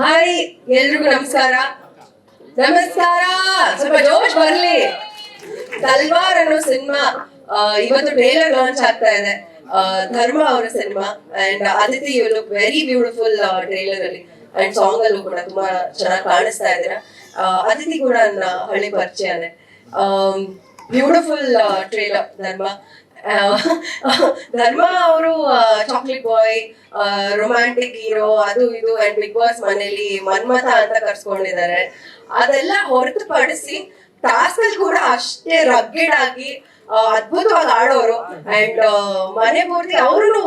Hi, ಎಲ್ರಿಗೂ ನಮಸ್ಕಾರ. ನಮಸ್ಕಾರ. ಸ್ವಲ್ಪ ಜೋಶ್ ಬರ್ಲಿ. ತಲ್ವಾರ್ ಅನ್ನೋ ಸಿನಿಮಾ ಇವತ್ತು ಟ್ರೇಲರ್ ಲಾಂಚ್ ಆಗ್ತಾ ಇದೆ. ಧರ್ಮ ಅವರ cinema and Aditi you look very beautiful trailer ಅಲ್ಲಿ. ಅಂಡ್ ಸಾಂಗ್ ಅಲ್ಲೂ ಕೂಡ ತುಂಬಾ ಚೆನ್ನಾಗಿ ಕಾಣಿಸ್ತಾ ಇದ್ದೀರಾ ಅದಿತಿ ಕೂಡ ನನ್ನ ಹಳ್ಳಿ ಪರಿಚಯನೇ ಬ್ಯೂಟಿಫುಲ್ ಟ್ರೇಲರ್ ಧರ್ಮ. ಧರ್ಮ ಅವರು ಚಾಕ್ಲೇಟ್ ಬಾಯ್ ರೊಮ್ಯಾಂಟಿಕ್ ಹೀರೋ ಅದು ಇದು ಅಂಡ್ ಬಿಗ್ ಬಾಸ್ ಮನೇಲಿ ಮನ್ಮಥ ಅಂತ ಕರ್ಸ್ಕೊಂಡಿದ್ದಾರೆ. ಅದೆಲ್ಲ ಹೊರತುಪಡಿಸಿ ಟಾಸ್ಕ್ ಅಲ್ಲಿ ಕೂಡ ಅಷ್ಟೇ ರಗ್ಗೆಡ್ ಆಗಿ ಅದ್ಭುತವಾಗಿ ಆಡೋರು. ಅಂಡ್ ಮನೆ ಪೂರ್ತಿ ಅವರು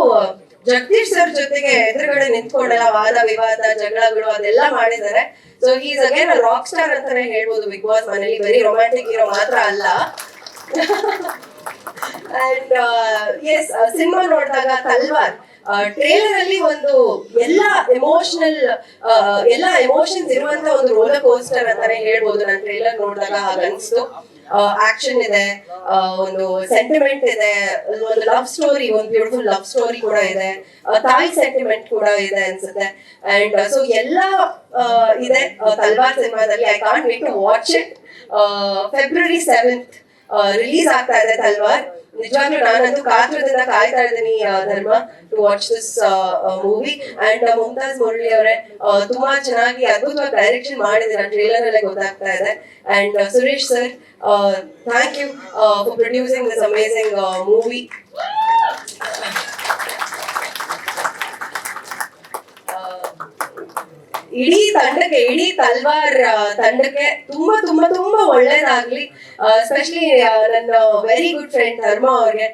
ಜಗದೀಶ್ ಸರ್ ಜೊತೆಗೆ ಎದುರುಗಡೆ ನಿಂತ್ಕೊಂಡೆಲ್ಲ ವಾದ ವಿವಾದ, ಜಗಳಗಳು ಅದೆಲ್ಲ ಮಾಡಿದ್ದಾರೆ. So is again rock star ಅಂತಾನೆ ಹೇಳ್ಬೋದು ಬಿಗ್ ಬಾಸ್ ಮನೇಲಿ. ಬರೀ ರೊಮ್ಯಾಂಟಿಕ್ ಹೀರೋ ಮಾತ್ರ ಅಲ್ಲ. ಅಂಡ್ ಎಸ್ ಸಿನಿಮಾ ನೋಡಿದಾಗ ತಲ್ವಾರ್ ಟ್ರೇಲರ್ ಅಲ್ಲಿ ಒಂದು ಎಲ್ಲ ಎಮೋಷನಲ್ ಎಲ್ಲ ಎಮೋಷನ್ಸ್ ಇರುವಂತ ಒಂದು ರೋಲರ್ ಕೋಸ್ಟರ್ ಅಂತಾನೆ ಹೇಳ್ಬೋದು. ನಾನು ಟ್ರೇಲರ್ ನೋಡಿದಾಗ ಹಾಗನ್ಸ್ತು ಆಕ್ಷನ್ ಇದೆ ಒಂದು ಸೆಂಟಿಮೆಂಟ್ ಇದೆ, ಒಂದು ಲವ್ ಸ್ಟೋರಿ ಒಂದು ಬ್ಯೂಟಿಫುಲ್ ಲವ್ ಸ್ಟೋರಿ ಕೂಡ ಇದೆ ತಾಯಿ ಸೆಂಟಿಮೆಂಟ್ ಕೂಡ ಇದೆ ಅನ್ಸುತ್ತೆ. ಅಂಡ್ ಸೊ ಎಲ್ಲ ಇದೆ ತಲ್ವಾರ್ ಸಿನಿಮಾದಲ್ಲಿ I can't wait to watch it February seventh release ಆಗ್ತಾ ಇದೆ ತಲ್ವಾರ್. ನಿಜವಾಗ್ಲೂ ನಾನಂತೂ ಕಾತುರದಿಂದ ಕಾಯ್ತಾ ಇದ್ದೀನಿ Dharma to watch this movie and Mumtaz Murali ಅವರೇ ತುಂಬಾ ಚೆನ್ನಾಗಿ ಅದ್ಭುತವಾಗಿ ಡೈರೆಕ್ಷನ್ ಮಾಡಿದ್ದೀರಾ. ಟ್ರೇಲರ್ ಅಲ್ಲೇ ಗೊತ್ತಾಗ್ತಾ ಇದೆ. And Suresh sir thank you for producing this amazing movie ಇಡೀ ತಂಡಕ್ಕೆ, ಇಡೀ ತಲ್ವಾರ್ ತಂಡಕ್ಕೆ ತುಂಬಾ ತುಂಬಾ ತುಂಬಾ ಒಳ್ಳೇದಾಗ್ಲಿ. ಎಸ್ಪೆಷಲಿ ನನ್ನ ವೆರಿ ಗುಡ್ ಫ್ರೆಂಡ್ ಧರ್ಮ ಅವ್ರಿಗೆ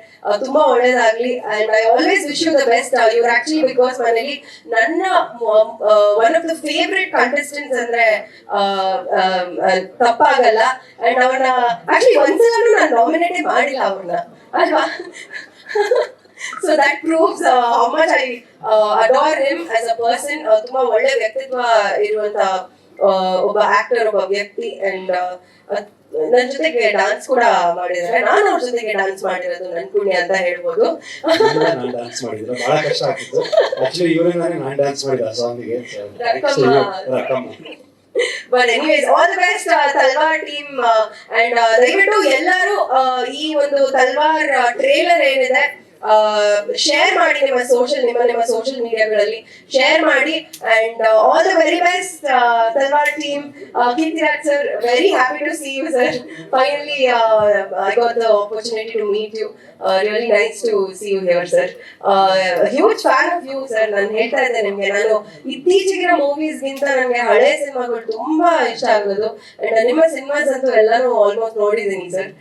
ತುಂಬಾ ಒಳ್ಳೇದಾಗ್ಲಿ. And I always wish you the best ಇವ್ರು ಆಕ್ಚುಲಿ ಬಿಗ್ ಬಾಸ್ ಮನೇಲಿ ನನ್ನ one of the favourite contestants ಅಂದ್ರೆ ತಪ್ಪಾಗಲ್ಲ. ಅಂಡ್ ಅವ್ರನ್ನ ಆಕ್ಚುಲಿ ಒಂದ್ಸಲ ನಾನು ನಾಮಿನೇಟೇ ಮಾಡಿಲ್ಲ ಅವ್ರನ್ನ. ಅಲ್ವಾ? So that proves how much I adore him as a person ತುಂಬಾ ಒಳ್ಳೆ ವ್ಯಕ್ತಿತ್ವ ಇರುವಂತ ಒಬ್ಬ ಆಕ್ಟರ್ ಒಬ್ಬ ವ್ಯಕ್ತಿ ಅಂಡ್ ನನ್ನ ಜೊತೆಗೆ ಡಾನ್ಸ್ ಕೂಡ ಮಾಡಿದ್ರೆ ನಾನು ಅವ್ರ ಜೊತೆಗೆ ಡಾನ್ಸ್ ಮಾಡಿರೋದು ನನ್ ಪುಣ್ಯ ಅಂತ ಹೇಳ್ಬೋದು. ನಾನು ಡ್ಯಾನ್ಸ್ ಮಾಡಿದ್ರು ಬಹಳ ಕಷ್ಟ ಆಗ್ತಿತ್ತು. ಆಕ್ಚುಲಿ ಇವರಿಂದಾನೇ ನಾನು ಡ್ಯಾನ್ಸ್ ಮಾಡಿದ ಸಾಂಗಿಗೆ Rakkamma. Rakkamma but anyways all the best Talwar team and ದಯವಿಟ್ಟು ಎಲ್ಲರೂ ಈ ಒಂದು ತಲ್ವಾರ್ ಟ್ರೇಲರ್ ಏನಿದೆ ಶೇರ್ ಮಾಡಿ ನಿಮ್ಮ ಸೋಷಿಯಲ್ ನಿಮ್ಮ ನಿಮ್ಮ ಸೋಷಿಯಲ್ ಮೀಡಿಯಾಗಳಲ್ಲಿ ಶೇರ್ ಮಾಡಿ and all the very best Talwar team Keerthiraj sir very happy to see you sir finally I got the opportunity to meet you really nice to see you here sir huge fan of you sir ನಾನು ಹೇಳ್ತಾ ಇದ್ದೆ ನಿಮ್ಗೆ. ನಾನು ಇತ್ತೀಚೆಗಿನ ಮೂವೀಸ್ಗಿಂತ ನನಗೆ ಹಳೆ ಸಿನಿಮಾಗಳು ತುಂಬಾ ಇಷ್ಟ ಆಗೋದು. ಅಂಡ್ ನಿಮ್ಮ ಸಿನಿಮಾಸ್ ಅಂತೂ ಎಲ್ಲಾನು ಆಲ್ಮೋಸ್ಟ್ ನೋಡಿದ್ದೀನಿ sir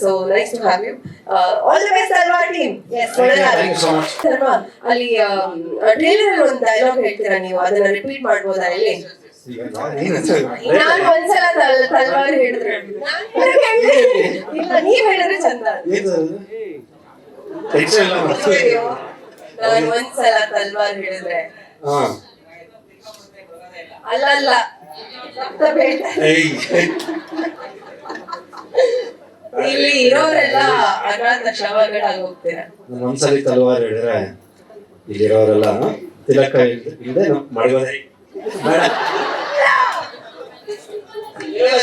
so nice to have you all the best ಅಲ್ವಾ ಟೀಮ್ ಅಲ್ಲಿ ಟ್ರೇಲರ್ ಅಲ್ಲಿ ಒಂದು ಡೈಲಾಗ್ ಹೇಳ್ತೀರಾ ನೀವು? ಅದನ್ನ ರಿಪೀಟ್ ಮಾಡ್ಬೋದಾ ಇಲ್ಲಿ? ನಾನು ಒಂದ್ಸಲ ತಲ್- ತಲ್ವಾರ್ ಹೇಳಿದ್ರೆ. ಇಲ್ಲ ನೀವ್ ಹೇಳಿದ್ರೆ ಚಂದ. ನಾನು ಒಂದ್ಸಲ ತಲ್ವಾರ್ ಹೇಳಿದ್ರೆ. ಹಾ. ಅಲ್ಲಲ್ಲ ಸಪ್ತ ಬೇಡ ಏಯ್. ಇಲ್ಲಿ ಇರೋರೆಲ್ಲ ಅನಾಥ ಶವಗಳಾಗಿ ಹೋಗ್ತೀರಾ. ಒಂದ್ಸಲಿ ತಲವಾರ್ ಹೇಳಿದ್ರೆ ಇಲ್ಲಿರೋರೆಲ್ಲ ತಿಲಕ ಇಲ್ಲದೆ ಮಡಗೋದೆ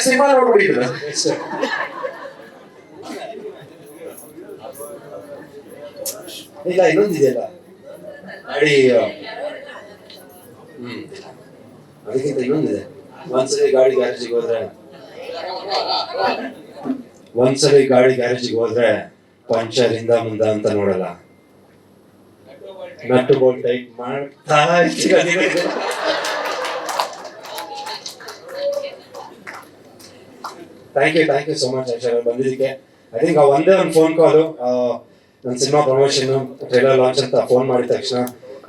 ಸಿನಿಮಾ ನೋಡ್ಬಿಟ್ಟಿದ್ರ. ಇಲ್ಲ ಇನ್ನೊಂದಿದೆಯಲ್ಲ ಗಾಡಿ ಹ್ಮ್. ಅದಕ್ಕಿಂತ ಇನ್ನೊಂದಿದೆ ಒಂದ್ಸಲಿ ಗಾಡಿ ಗ್ಯಾರೇಜಿಗೆ ಹೋದ್ರೆ ಒಂದ್ಸಲಿ ಗಾಡಿ ಗ್ಯಾರೇಜಿಗೆ ಹೋದ್ರೆ ಪಂಚರ್ ಹಿಂದ ಮುಂದ ಅಂತ ನೋಡಲ್ಲ. ನಟ್ಟು ಬೋಲ್ಟ್ ಟೈಟ್ ಮಾಡ್ತಾ thank you thank you so much Aishwar ಬಂದಿದ್ದಕ್ಕೆ. ಐ ಥಿಂಕ್ ಒಂದೇ ಒಂದು ಫೋನ್ ಕಾಲು ನನ್ನ ಸಿನಿಮಾ ಪ್ರಮೋಷನ್ ಟ್ರೇಲರ್ ಲಾಂಚ್ ಅಂತ ಫೋನ್ ಮಾಡಿದ ತಕ್ಷಣ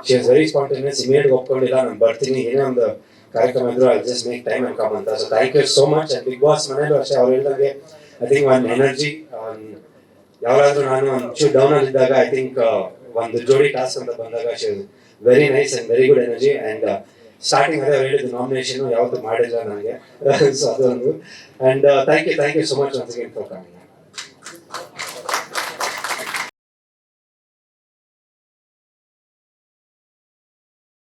she is very spontaneous immediate ಒಪ್ಕೊಂಡಿಲ್ಲ, ನಾನು ಬರ್ತೀನಿ, ಏನೇ ಒಂದು ಕಾರ್ಯಕ್ರಮ ಇದ್ರು I just make time come ಅಂತ. So thank you so much big boss ಮನೇಲೂ ಅಷ್ಟೇ, ಅವ್ರು ಹೇಳಿದಂಗೆ ಐ ಥಿಂಕ್ ಒಂದು ಎನರ್ಜಿ ಯಾವಾಗಾದ್ರೂ ನಾನು ಒಂಚೂರು ಡೌನ್ ಅಲ್ಲಿ ಇದ್ದಾಗ ಐ ಥಿಂಕ್ ಒಂದು ಜೋಡಿ ಟಾಸ್ಕ್ ಅಂತ ಬಂದಾಗ very nice and very good energy and starting ಅದೇ ಹೇಳಿದ್ದು ನಾಮಿನೇಷನ್ ಯಾವತ್ತೂ ಮಾಡಿಲ್ಲ ನನಗೆ ಸೊ ಅದೊಂದು. And thank you thank you so much once again